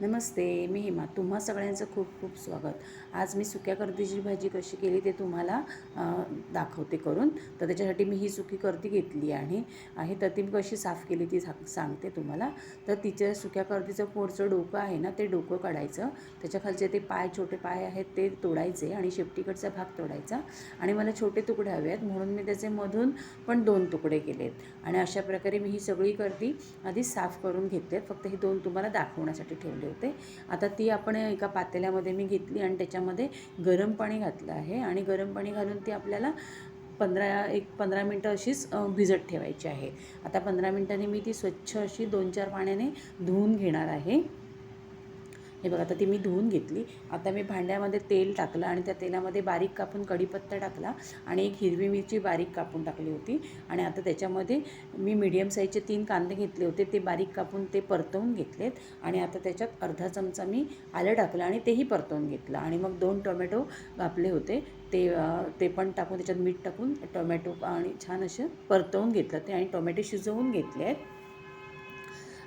नमस्ते मी हिमा. तुम्हा सगळ्यांचं खूप खूप स्वागत. आज मी सुक्या कर्दीची भाजी कशी केली ते तुम्हाला दाखवते करून. तर त्याच्यासाठी मी ही सुकी कर्दी घेतली आणि आहे तर ती मी कशी साफ केली ती सा- सांगते तुम्हाला. तर तिच्या सुक्या कर्दीचं पोरचं डोकं आहे ना ते डोकं काढायचं. त्याच्या खालचे ते पाय छोटे पाय आहेत ते तोडायचे आणि शेपटीकडचा भाग तोडायचा. आणि मला छोटे तुकडे हवे आहेत म्हणून मी त्याचे मधून पण दोन तुकडे केलेत. आणि अशा प्रकारे मी ही सगळी कर्दी आधी साफ करून घेतलेत. फक्त ही दोन तुम्हाला दाखवण्यासाठी ठेवले होते. आता ती आपण एका पातेल्यामध्ये मी घेतली आणि त्याच्यामध्ये गरम पाणी घातलं आहे आणि गरम पाणी घालून ती आपल्याला पंधरा एक पंधरा मिनटं अशीच भिजत ठेवायची आहे. आता पंधरा मिनटांनी मी ती स्वच्छ अशी दोन चार पाण्याने धुवून घेणार आहे. हे बघा आता ती मी धुवून घेतली. आता मी भांड्यामध्ये तेल टाकलं आणि त्या तेलामध्ये बारीक कापून कढीपत्ता टाकला आणि एक हिरवी मिरची बारीक कापून टाकली होती. आणि आता त्याच्यामध्ये मी मीडियम साईजचे तीन कांदे घेतले होते ते बारीक कापून ते परतवून घेतलेत. आणि आता त्याच्यात अर्धा चमचा मी आलं टाकलं आणि तेही परतवून घेतलं. आणि मग दोन टोमॅटो कापले होते. ते ते पण टाकून त्याच्यात मीठ टाकून टोमॅटो आणि छान असे परतवून घेतलं ते आणि टोमॅटो शिजवून घेतले आहेत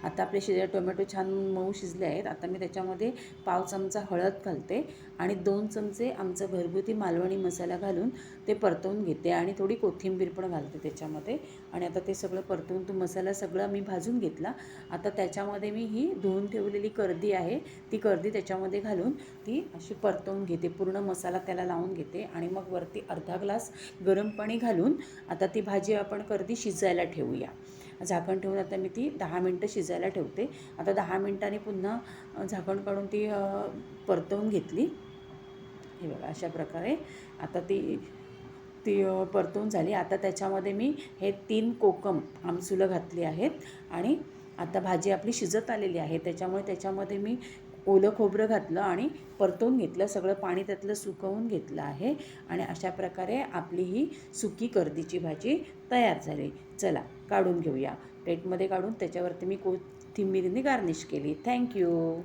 आता आपले शिजले टोमॅटो छान मऊ शिजले आहेत. आता मी त्याच्यामध्ये पाव चमचा हळद घालते आणि दोन चमचे आमचं घरगुती मालवणी मसाला घालून ते परतवून घेते आणि थोडी कोथिंबीर पण घालते त्याच्यामध्ये. आणि आता ते सगळं परतवून तो मसाला सगळा मी भाजून घेतला. आता त्याच्यामध्ये मी ही धुवून ठेवलेली कर्दी आहे ती कर्दी त्याच्यामध्ये घालून ती अशी परतवून घेते. पूर्ण मसाला त्याला लावून घेते आणि मग वरती अर्धा ग्लास गरम पाणी घालून आता ती भाजी आपण कर्दी शिजायला ठेवूया. झाकण ठेवून आता मी ती दहा मिनटं शिजायला ठेवते. आता दहा मिनटांनी पुन्हा झाकण काढून ती परतवून घेतली. हे बघा अशा प्रकारे आता ती ती परतवून झाली. आता त्याच्यामध्ये मी हे तीन कोकम आमसुलं घातली आहेत आणि आता भाजी आपली शिजत आलेली आहे. त्याच्यामुळे त्याच्यामध्ये मी ओलं खोबरं घातलं आणि परतून घेतलं सगळं पाणी त्यातलं सुकवून घेतलं आहे आणि अशा प्रकारे आपली ही सुकी कर्दीची भाजी तयार झाली. चला काढून घेऊया. प्लेटमध्ये काढून त्याच्यावरती मी कोथिंबीरने गार्निश केली. थँक्यू.